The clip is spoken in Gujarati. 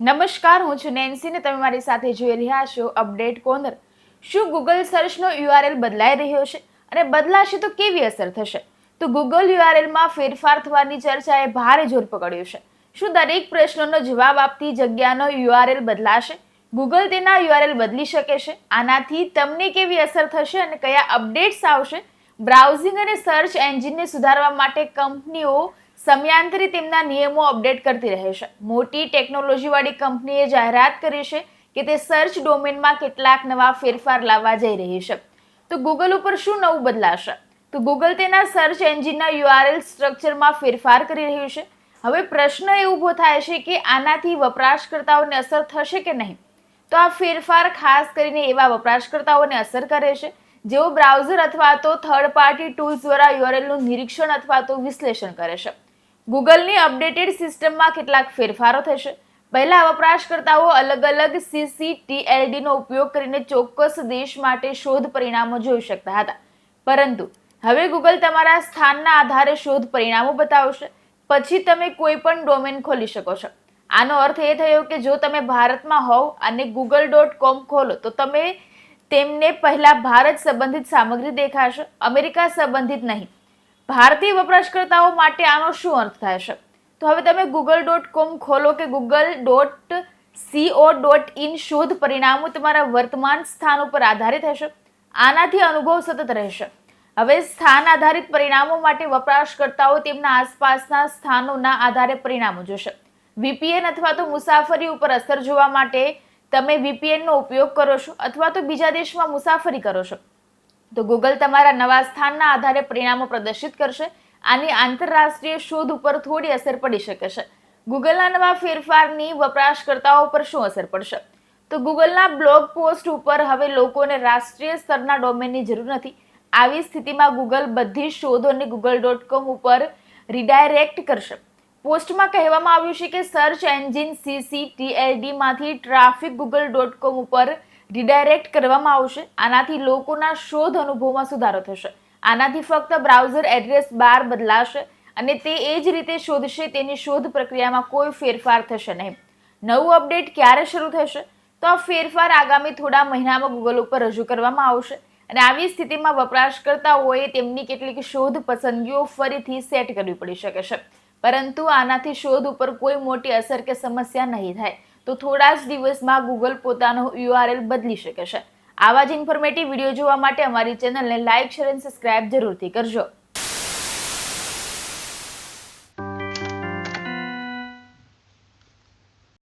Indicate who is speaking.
Speaker 1: નમસ્કાર, હું છું નેન્સી ને તમે મારી સાથે જોઈ રહ્યા છો અપડેટ કોર્નર. શું ગૂગલ સર્ચનો યુઆરએલ બદલાઈ રહ્યો છે અને બદલાશે તો કેવી અસર થશે? તો ગૂગલ યુઆરએલમાં ફેરફાર થવાની ચર્ચાએ ભારે જોર પકડ્યું છે. શું દરેક પ્રશ્નોનો જવાબ આપતી જગ્યાનો યુઆરએલ બદલાશે? ગૂગલ તેના યુઆરએલ બદલી શકે છે? આનાથી તમને કેવી અસર થશે અને કયા અપડેટ્સ આવશે? બ્રાઉઝિંગ અને સર્ચ એન્જિનને સુધારવા માટે કંપનીઓ સમયાંતરે તેમના નિયમો અપડેટ કરતી રહે છે. મોટી ટેકનોલોજીવાળી કંપનીએ જાહેરાત કરી છે કે તે સર્ચ ડોમેનમાં કેટલાક નવા ફેરફાર લાવવા જઈ રહી છે. તો ગૂગલ ઉપર શું નવું બદલાશે? તો ગૂગલ તેના સર્ચ એન્જિનના યુઆરએલ સ્ટ્રક્ચરમાં ફેરફાર કરી રહ્યું છે. હવે પ્રશ્ન એ ઊભો થાય છે કે આનાથી વપરાશકર્તાઓને અસર થશે કે નહીં? તો આ ફેરફાર ખાસ કરીને એવા વપરાશકર્તાઓને અસર કરે છે, જેઓ બ્રાઉઝર અથવા તો થર્ડ પાર્ટી ટૂલ્સ દ્વારા યુઆરએલનું નિરીક્ષણ અથવા તો વિશ્લેષણ કરે છે. ગૂગલની અપડેટેડ સિસ્ટમમાં કેટલાક ફેરફારો થશે. પહેલા વપરાશકર્તાઓ અલગ અલગ સીસીટીએલડીનો ઉપયોગ કરીને ચોક્કસ દેશ માટે શોધ પરિણામો જોઈ શકતા હતા. પરંતુ હવે ગૂગલ તમારા સ્થાનના આધારે શોધ પરિણામો બતાવશે. પછી તમે કોઈ પણ ડોમેન ખોલી શકો છો. આનો અર્થ એ થયો કે જો તમે ભારતમાં હોવ અને ગૂગલ ડોટ કોમ ખોલો, તો તમે તેમને પહેલાં ભારત સંબંધિત સામગ્રી દેખાશે, અમેરિકા સંબંધિત નહીં. ભારતીય વપરાશકર્તાઓ માટે આનો શું અર્થ થાય છે? તો હવે તમે ગૂગલ ડોટ કોમ ખોલો કે Google dot co dot in શોધ પરિણામો તમારા વર્તમાન સ્થાન ઉપર આધારિત હશે. આનાથી અનુભવ સતત રહેશે. હવે સ્થાન આધારિત પરિણામો માટે વપરાશકર્તાઓ તેમના આસપાસના સ્થાનોના આધારે પરિણામો જોશે. વીપીએન અથવા તો મુસાફરી ઉપર અસર જોવા માટે તમે વીપીએનનો ઉપયોગ કરો છો અથવા તો બીજા દેશમાં મુસાફરી કરો છો. તો ગૂગલ તમારા નવા સ્થાનના આધારે પરિણામો પ્રદર્શિત કરશે. આની આંતરરાષ્ટ્રીય શોધ ઉપર થોડી અસર પડી શકે છે. ગૂગલના નવા ફેરફારની વપરાશકર્તાઓ પર શું અસર પડશે? તો ગૂગલના બ્લોગ પોસ્ટ ઉપર હવે લોકોને રાષ્ટ્રીય સ્તરના ડોમેનની જરૂર નથી. આવી સ્થિતિમાં ગૂગલ બધી શોધોને ગૂગલ ડોટ કોમ ઉપર રિડાયરેક્ટ કરશે. પોસ્ટમાં કહેવામાં આવ્યું છે કે સર્ચ એન્જિન સીસીટીએલડીમાંથી ટ્રાફિક ગૂગલ ડોટ કોમ ઉપર રિડાયરેક્ટ કરવામાં આવશે. આનાથી લોકોના શોધ અનુભવમાં સુધારો થશે. આનાથી ફક્ત બ્રાઉઝર એડ્રેસ બાર બદલાશે અને તે એ જ રીતે શોધશે તેની શોધ પ્રક્રિયામાં કોઈ ફેરફાર થશે નહીં. નવું અપડેટ ક્યારે શરૂ થશે? તો આ ફેરફાર આગામી થોડા મહિનામાં ગૂગલ ઉપર રજૂ કરવામાં આવશે અને આવી સ્થિતિમાં વપરાશકર્તાઓએ તેમની કેટલીક શોધ પસંદગીઓ ફરીથી સેટ કરવી પડી શકે છે. પરંતુ આનાથી શોધ ઉપર કોઈ મોટી અસર કે સમસ્યા નહીં થાય. તો થોડા જ દિવસમાં ગૂગલ પોતાનો યુઆરએલ બદલી શકે છે. આવા જ ઇન્ફોર્મેટિવ વીડિયો જોવા માટે અમારી ચેનલને લાઇક શેર અને સબસ્ક્રાઇબ જરૂરથી કરજો.